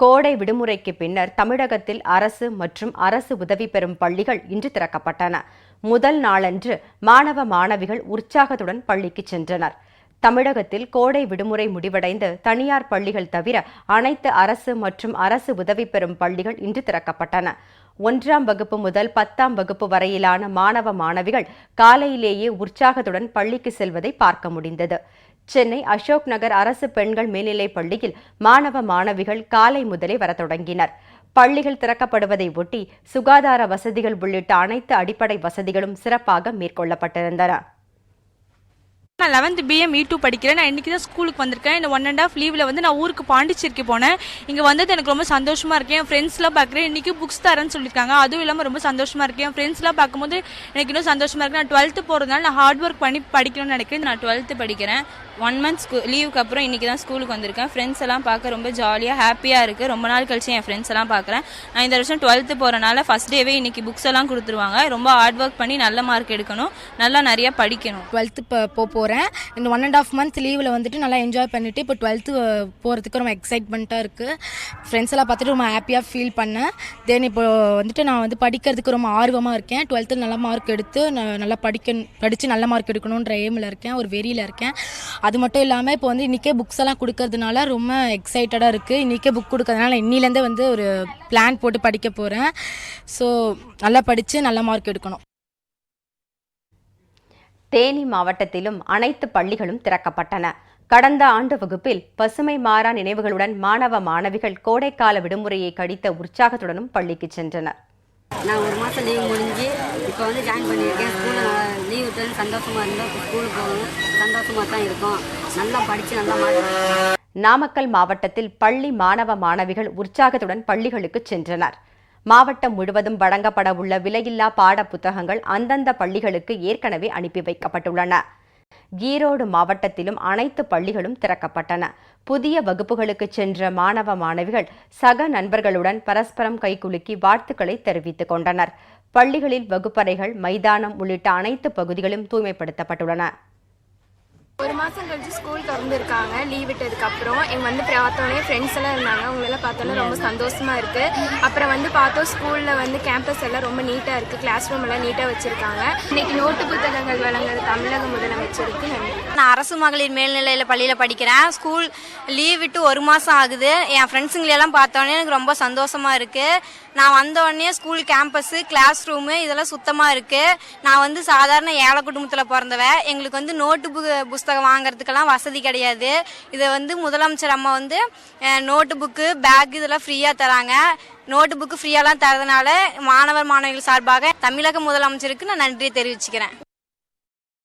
கோடை விடுமுறைக்கு பின்னர் தமிழகத்தில் அரசு மற்றும் அரசு உதவி பெறும் பள்ளிகள் இன்று திறக்கப்பட்டன. முதல் நாளன்று மாணவ மாணவிகள் உற்சாகத்துடன் பள்ளிக்கு சென்றனர். தமிழகத்தில் கோடை விடுமுறை முடிவடைந்து தனியார் பள்ளிகள் தவிர அனைத்து அரசு மற்றும் அரசு உதவி பெறும் பள்ளிகள் இன்று திறக்கப்பட்டன. ஒன்றாம் வகுப்பு முதல் பத்தாம் வகுப்பு வரையிலான மாணவ மாணவிகள் காலையிலேயே உற்சாகத்துடன் பள்ளிக்கு செல்வதை பார்க்க முடிந்தது. சென்னை அசோக் நகர் அரசு பெண்கள் மேல்நிலைப் பள்ளியில் மாணவ மாணவிகள் காலை முதலே வரத் தொடங்கினர். பள்ளிகள் திறக்கப்படுவதை ஒட்டி சுகாதார வசதிகள் உள்ளிட்ட அனைத்து அடிப்படை வசதிகளும் சிறப்பாக மேற்கொள்ளப்பட்டிருந்தன. நான் லெவன்த் பிஎம் இ டூ படிக்கிறேன். நான் இன்னைக்கு தான் ஸ்கூலுக்கு வந்திருக்கேன். இந்த ஒன் அண்ட் ஆஃப் லீவில் வந்து நான் ஊருக்கு பாண்டிச்சேரிக்கு போனேன். இங்கே வந்தது எனக்கு ரொம்ப சந்தோஷமாக இருக்கேன் என் ஃப்ரெண்ட்ஸ்லாம் பார்க்குறேன். இன்றைக்கி புக்ஸ் தரேன்னு சொல்லியிருக்காங்க. அதுவும் இல்லாமல் ரொம்ப சந்தோஷமாக இருக்கேன் என் ஃப்ரெண்ட்ஸ்லாம் பார்க்கும்போது எனக்கு இன்னும் சந்தோஷமாக இருக்கு. நான் டுவெல்த்து போகிறதுனால நான் ஹார்ட் ஒர்க் பண்ணி படிக்கணும்னு நினைக்கிறேன். நான் டுவெல்த்து படிக்கிறேன். ஒன் மந்த் ஸ்கூ லீவுக்கு அப்புறம் இன்றைக்கி தான் ஸ்கூலுக்கு வந்திருக்கேன். ஃப்ரெண்ட்ஸ் எல்லாம் பார்க்க ரொம்ப ஜாலியாக ஹாப்பியாக இருக்குது ரொம்ப நாள் கழிச்சு என் ஃப்ரெண்ட்ஸ் எல்லாம் பார்க்குறேன். நான் இந்த வருஷம் டுவெல்த்து போகிறனால ஃபஸ்ட் டேவே இன்றைக்கி புக்ஸ் எல்லாம் கொடுத்துருவாங்க. ரொம்ப ஹார்ட் ஒர்க் பண்ணி நல்ல மார்க் எடுக்கணும். நல்லா நிறையா படிக்கணும். டுவெல்த்து இப்போ போக போகிறேன் இந்த ஒன் அண்ட் ஆஃப் மந்த் லீவில் வந்துட்டு நல்லா என்ஜாய் பண்ணிவிட்டு இப்போ டுவெல்த்து போகிறதுக்கு ரொம்ப எக்ஸைட்மெண்ட்டாக இருக்குது ஃப்ரெண்ட்ஸ் எல்லாம் பார்த்துட்டு ரொம்ப ஹாப்பியாக ஃபீல் பண்ணேன். தென் இப்போ வந்துட்டு நான் வந்து படிக்கிறதுக்கு ரொம்ப ஆர்வமாக இருக்கேன். டுவெல்த்தில் நல்ல மார்க் எடுத்து நான் நல்லா படிக்க படித்து நல்ல மார்க் எடுக்கணுன்ற எய்மில் இருக்கேன். ஒரு வெறியில் இருக்கேன். அது மட்டும் இல்லாமல் இப்போ வந்து இன்றைக்கே புக்ஸ் எல்லாம் கொடுக்கறதுனால ரொம்ப எக்ஸைட்டடாக இருக்குது இன்றைக்கே புக் கொடுக்கறதுனால இன்னிலேருந்தே வந்து ஒரு பிளான் போட்டு படிக்க போகிறேன் ஸோ நல்லா படித்து நல்ல மார்க் எடுக்கணும். தேனி மாவட்டத்திலும் அனைத்து பள்ளிகளும் திறக்கப்பட்டன. கடந்த ஆண்டு வகுப்பில் பசுமை மாறா நினைவுகளுடன் மாணவ மாணவிகள் கோடைக்கால விடுமுறையை கழித்த உற்சாகத்துடனும் பள்ளிக்கு சென்றனர். நான் ஒரு மாதம் லீவ் முடிஞ்சு இப்போ வந்து ஜாயின் பண்ணியிருக்கேன். ஸ்கூலில் லீவ் விட்டு சந்தோஷமாக இருந்தோம் ஸ்கூலுக்கு போகணும். சந்தோஷமாக தான் இருக்கோம். நல்லா படித்து நல்லா மார்க் நாமக்கல் மாவட்டத்தில் பள்ளி மாணவ மாணவிகள் உற்சாகத்துடன் பள்ளிகளுக்கு சென்றனர். மாவட்டம் முழுவதும் வழங்கப்பட உள்ள விலையில்லா பாட புத்தகங்கள் அந்தந்த பள்ளிகளுக்கு ஏற்கனவே அனுப்பி வைக்கப்பட்டுள்ளன. ஈரோடு மாவட்டத்திலும் அனைத்து பள்ளிகளும் திறக்கப்பட்டன. புதிய வகுப்புகளுக்கு சென்ற மாணவ மாணவிகள் சக நண்பர்களுடன் பரஸ்பரம் கைகுலுக்கி வாழ்த்துக்களை தெரிவித்துக் கொண்டனர். பள்ளிகளில் வகுப்பறைகள் மைதானம் உள்ளிட்ட அனைத்து பகுதிகளும் தூய்மைப்படுத்தப்பட்டுள்ளன. ஒரு மாதம் கழிச்சு ஸ்கூல் திறந்துருக்காங்க. லீவ் விட்டதுக்கு அப்புறம். எங்க வந்து பார்த்தோன்னே ஃப்ரெண்ட்ஸ் எல்லாம் இருந்தாங்க. அவங்களெல்லாம் பார்த்தோன்னே ரொம்ப சந்தோஷமா இருக்கு. அப்புறம் வந்து பார்த்தோம் ஸ்கூல்ல வந்து கேம்பஸ் எல்லாம் ரொம்ப நீட்டா இருக்கு. கிளாஸ் ரூம் எல்லாம் நீட்டா வச்சிருக்காங்க. இன்னைக்கு நோட்டு புத்தகங்கள் வழங்குற தமிழக முதலமைச்சருக்கு நன்றி. நான் அரசு மகளிர் மேல்நிலையில் பள்ளியில் படிக்கிறேன். ஸ்கூல் லீவ் விட்டு ஒரு மாதம் ஆகுது. என் ஃப்ரெண்ட்ஸுங்களெல்லாம் பார்த்தோன்னே எனக்கு ரொம்ப சந்தோஷமாக இருக்குது நான் வந்தோடனே ஸ்கூல் கேம்பஸ்ஸு கிளாஸ் ரூமு இதெல்லாம் சுத்தமாக இருக்குது நான் வந்து சாதாரண ஏழை குடும்பத்தில் பிறந்தவ எங்களுக்கு வந்து நோட்டு புக்கு புத்தகம் வாங்குறதுக்கெல்லாம் வசதி கிடையாது. இதை வந்து முதலமைச்சர் அம்மா வந்து நோட்டு புக்கு பேக் இதெல்லாம் ஃப்ரீயாக தராங்க. நோட்டு புக்கு ஃப்ரீயாலாம் தரதுனால மாணவர் மாணவிகள் சார்பாக தமிழக முதலமைச்சருக்கு நான் நன்றி தெரிவிச்சுக்கிறேன்.